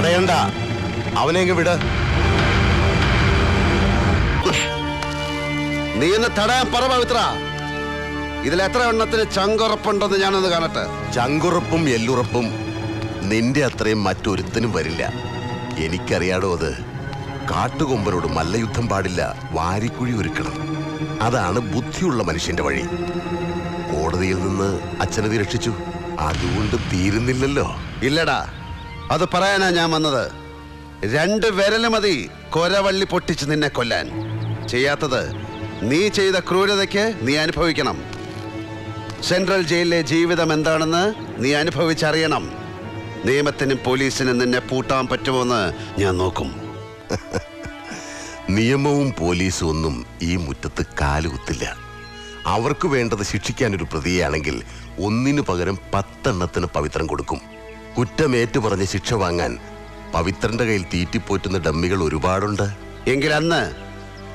വേണ്ട അവനെ അങ്ങ് വിട്. നീ ഒന്ന് തടയാൻ പറ പവിത്ര. ഇതിൽ എത്ര എണ്ണത്തിന് ചങ്കുറപ്പുണ്ടെന്ന് ഞാനൊന്ന് കാണട്ടെ. ചങ്കുറപ്പും എല്ലുറപ്പും നിന്റെ അത്രയും മറ്റൊരുത്തനും വരില്ല. എനിക്കറിയാടോ അത്. കാട്ടുകൊമ്പനോട് മല്ലയുദ്ധം പാടില്ല വാരിക്കുഴി ഒരുക്കണം. അതാണ് ബുദ്ധിയുള്ള മനുഷ്യന്റെ വഴി. കോടതിയിൽ നിന്ന് അച്ഛനതി രക്ഷിച്ചു. അതുകൊണ്ട് തീരുന്നില്ലല്ലോ. ഇല്ലടാ. അത് പറയാനാ ഞാൻ വന്നത്. രണ്ട് വിരൽ മതി കൊരവള്ളി പൊട്ടിച്ച് നിന്നെ കൊല്ലാൻ. ചെയ്യാത്തത് നീ ചെയ്ത ക്രൂരതയ്ക്ക് നീ അനുഭവിക്കണം. സെൻട്രൽ ജയിലിലെ ജീവിതം എന്താണെന്ന് നീ അനുഭവിച്ചറിയണം. നിയമത്തിനും പോലീസിനും നിന്നെ പൂട്ടാൻ പറ്റുമോന്ന് ഞാൻ നോക്കും. നിയമവും പോലീസും ഒന്നും ഈ മുറ്റത്ത് കാലുകുത്തില്ല. അവർക്ക് വേണ്ടത് ശിക്ഷിക്കാൻ ഒരു പ്രതിയാണെങ്കിൽ ഒന്നിനു പകരം പത്തെണ്ണത്തിന് പവിത്രം കൊടുക്കും. കുറ്റമേറ്റു പറഞ്ഞ് ശിക്ഷ വാങ്ങാൻ പവിത്രന്റെ കയ്യിൽ തീറ്റിപ്പോറ്റുന്ന ഡമ്മികൾ ഒരുപാടുണ്ട്. എങ്കിൽ അന്ന്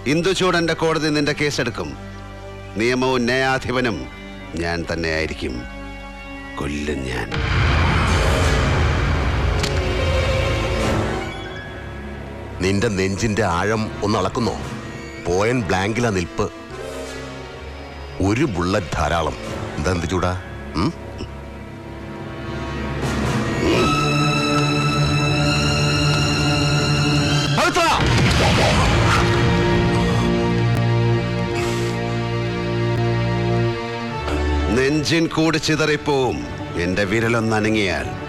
ഇന്ദുചൂടന്റെ കോടതി നിന്റെ കേസെടുക്കും. നിയമവും ന്യായാധിപനും ഞാൻ തന്നെയായിരിക്കും. കൊല്ലും ഞാൻ. നിന്റെ നെഞ്ചിന്റെ ആഴം ഒന്ന് അളക്കുന്നോ? പോയൻ ബ്ലാങ്കില നിൽപ്പ്. ഒരു ബുള്ളറ്റ് ധാരാളം. എന്താ ചൂടാ? നെഞ്ചിൻ കൂടി ചിതറിപ്പോവും. എന്റെ വിരലൊന്നനങ്ങിയാൽ